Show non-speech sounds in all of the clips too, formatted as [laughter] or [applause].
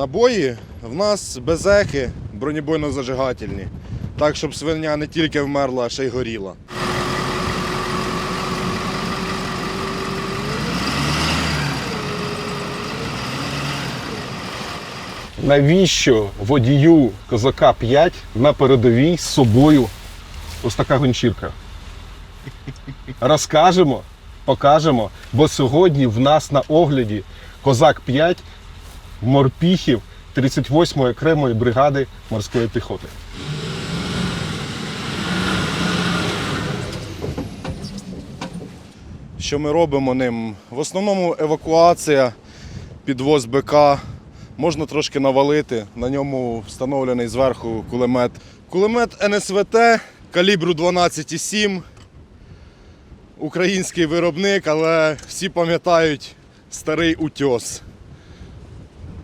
Набої в нас безеки бронебойно-зажигательні. Так, щоб свиня не тільки вмерла, а ще й горіла. Навіщо водію козака 5 на передовій з собою ось така гончірка? Розкажемо, покажемо, бо сьогодні в нас на огляді козак 5 морпіхів 38-ї окремої бригади морської піхоти. Що ми робимо ним? В основному евакуація, підвоз БК. Можна трошки навалити. На ньому встановлений зверху кулемет. Кулемет НСВТ калібру 12,7. Український виробник, але всі пам'ятають старий утьос.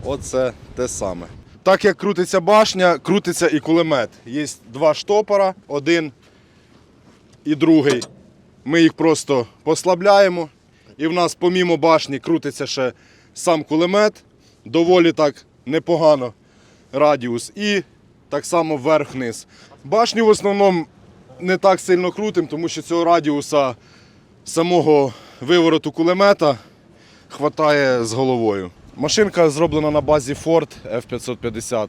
Оце те саме. Так як крутиться башня, крутиться і кулемет. Є два штопора, один і другий. Ми їх просто послабляємо. І в нас помімо башні крутиться ще сам кулемет, доволі так непогано радіус. І так само вверх-вниз. Башню в основному не так сильно крутим, тому що цього радіуса самого вивороту кулемета хватає з головою. Машинка зроблена на базі Ford F550.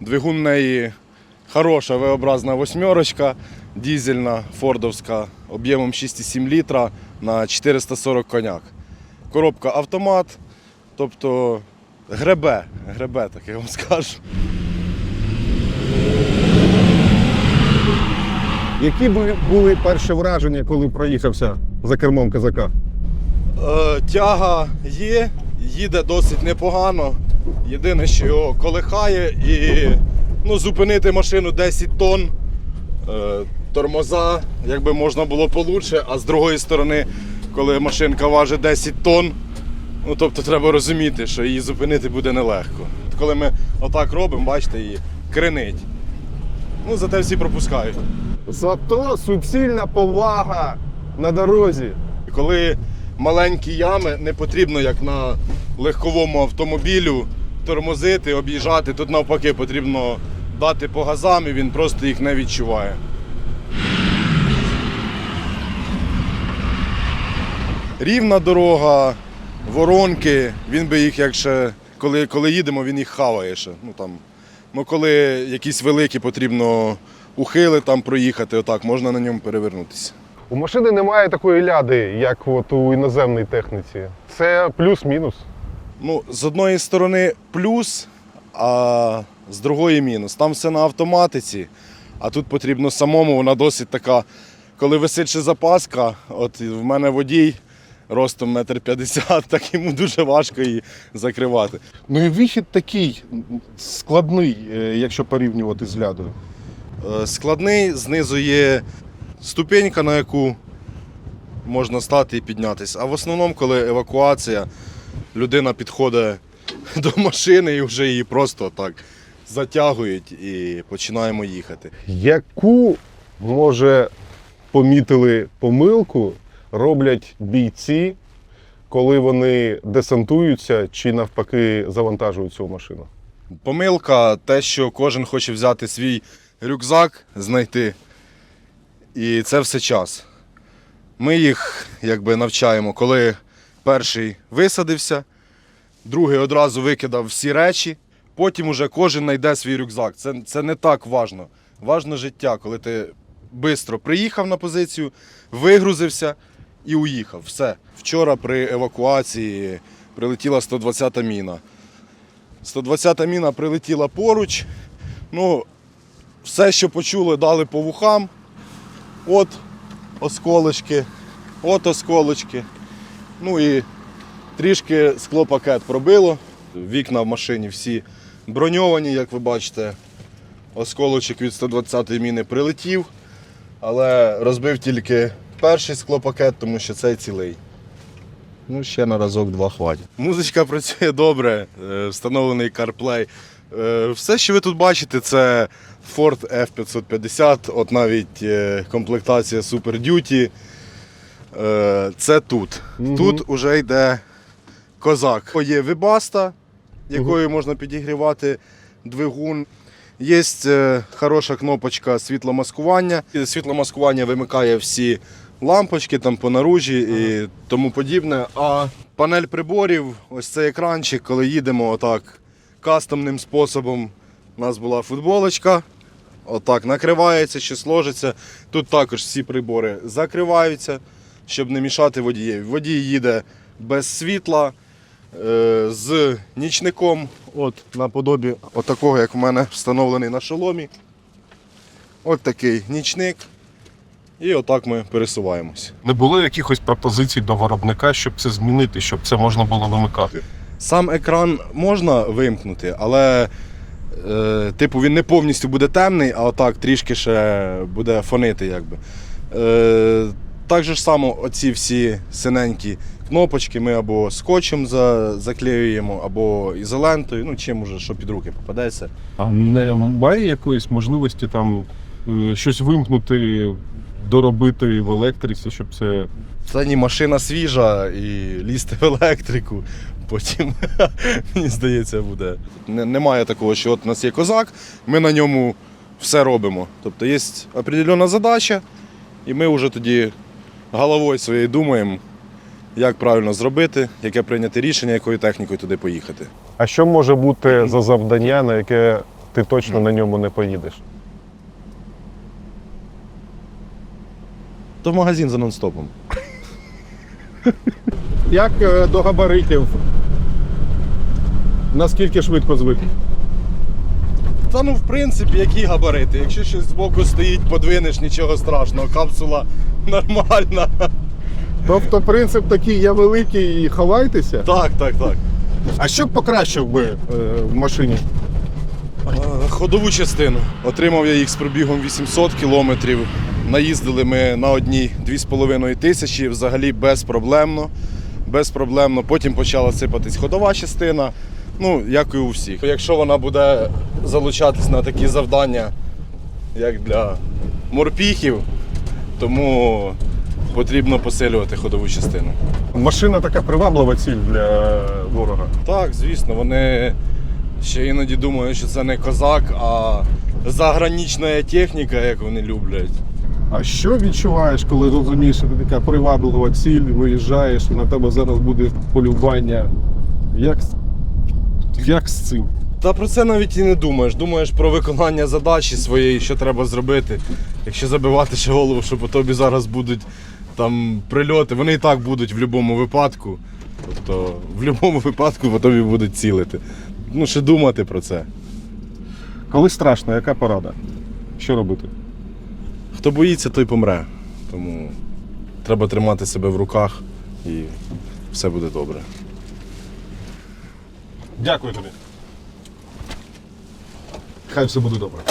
Двигун в неї хороша V-образна восьмерочка, дізельна, фордовська, об'ємом 6,7 літра на 440 коняк. Коробка автомат, тобто гребе, гребе, так я вам скажу. Які були перші враження, коли проїхався за кермом козака? Е, тяга є, їде досить непогано. Єдине, що його колихає і ну, зупинити машину 10 тонн. Е, тормоза, якби можна було получше, а з другої сторони, коли машинка важить 10 тонн, ну тобто треба розуміти, що її зупинити буде нелегко. Коли ми отак робимо, бачите, її кренить. Ну, зате всі пропускають. Зато суцільна повага на дорозі. Коли маленькі ями, не потрібно, як на легковому автомобілю, тормозити, об'їжджати. Тут навпаки потрібно дати по газам і він просто їх не відчуває. Рівна дорога, воронки, він би їх, як ще, коли, коли їдемо, він їх хаває ще. Ну, там, ну, коли якісь великі потрібно ухили там проїхати, отак, можна на ньому перевернутися. У машини немає такої ляди, як от у іноземній техніці. Це плюс-мінус. Ну, з одної сторони плюс, а з другої мінус. Там все на автоматиці, а тут потрібно самому, вона досить така. Коли висить ще запаска, от в мене водій ростом метр п'ятдесят, [laughs] так йому дуже важко її закривати. Ну і вихід такий складний, е, якщо порівнювати з лядою. Е, Складний, знизу є ступенька, на яку можна стати і піднятися. А в основному, коли евакуація, людина підходить [laughs] до машини і вже її просто так затягують і починаємо їхати. Яку, може, помітили помилку, роблять бійці, коли вони десантуються чи навпаки завантажують цю машину? Помилка те, що кожен хоче взяти свій рюкзак, знайти. І це все час. Ми їх якби навчаємо, коли перший висадився, другий одразу викидав всі речі, потім уже кожен знайде свій рюкзак. Це, це не так важно. Важно життя, коли ти швидко приїхав на позицію, вигрузився і уїхав. Все. Вчора при евакуації прилетіла 120-та міна. 120-та міна прилетіла поруч. Ну, все, що почули, дали по вухам. От осколочки, от осколочки. Ну і трішки склопакет пробило. Вікна в машині всі броньовані, як ви бачите. Осколочок від 120-ї міни прилетів, але розбив тільки перший склопакет, тому що цей цілий. Ну, ще на разок два хватить. Музичка працює добре, е, встановлений CarPlay. Е, Все, що ви тут бачите, це Ford F550, от навіть е, комплектація Super Duty. Е, Це тут. Мгм. Тут вже йде козак. Є Webaста, якою можна підігрівати двигун. Є хороша кнопочка світломаскування. Світломаскування вимикає всі лампочки там по наружі і тому подібне. А панель приборів, ось цей екранчик, коли їдемо отак кастомним способом. У нас була футболочка. Отак накривається чи сложиться. Тут також всі прибори закриваються, щоб не мішати водієві. Водій їде без світла, е, з нічником, от наподобі отакого, як в мене встановлений на шоломі. От такий нічник. І отак ми пересуваємось. Не було якихось пропозицій до виробника, щоб це змінити, щоб це можна було вимикати. Сам екран можна вимкнути, але е, типу він не повністю буде темний, а отак трішки ще буде фонити. Якби. Е, так же ж само оці всі синенькі кнопочки ми або скотчем за, заклеюємо, або ізолентою, ну чим уже, що під руки попадеться. А немає якоїсь можливості там е, щось вимкнути, доробити в електриці, щоб це. Та ні, машина свіжа і лізти в електрику. Потім, [laughs] мені здається, буде. Не- Немає такого, що от у нас є козак, ми на ньому все робимо. Тобто є определена задача, і ми вже тоді головою своєю думаємо, як правильно зробити, яке прийняти рішення, якою технікою туди поїхати. А що може бути за завдання, на яке ти точно на ньому не поїдеш? То в магазин за нон-стопом. Як е, до габаритів? Наскільки швидко звик? Та ну, в принципі, які габарити. Якщо щось збоку стоїть, подвинеш, нічого страшного, капсула [laughs] нормальна. Тобто принцип такий, я великий і ховайтеся. Так, так, так. А що б покращив би е, в машині? Е, Ходову частину. Отримав я їх з пробігом 800 кілометрів. Наїздили ми на одній 2,5 тисячі, взагалі безпроблемно. Безпроблемно. Потім почала сипатись ходова частина. Ну, як і у всіх. Якщо вона буде залучатись на такі завдання, як для морпіхів, тому потрібно посилювати ходову частину. Машина така приваблива ціль для ворога. Так, звісно, вони ще іноді думають, що це не козак, а загранична техніка, як вони люблять. А що відчуваєш, коли розумієш, що ти така приваблива ціль, виїжджаєш, на тебе зараз буде полювання? Як, як з цим? Та про це навіть і не думаєш. Думаєш про виконання задачі своєї, що треба зробити. Якщо забивати ще голову, що по тобі зараз будуть там прильоти, вони і так будуть в будь-якому випадку. Тобто в будь-якому випадку по тобі будуть цілити. Ну, ще думати про це. Коли страшно, яка порада? Що робити? Хто боїться, той помре. Тому треба тримати себе в руках і все буде добре. Дякую тобі. Хай все буде добре.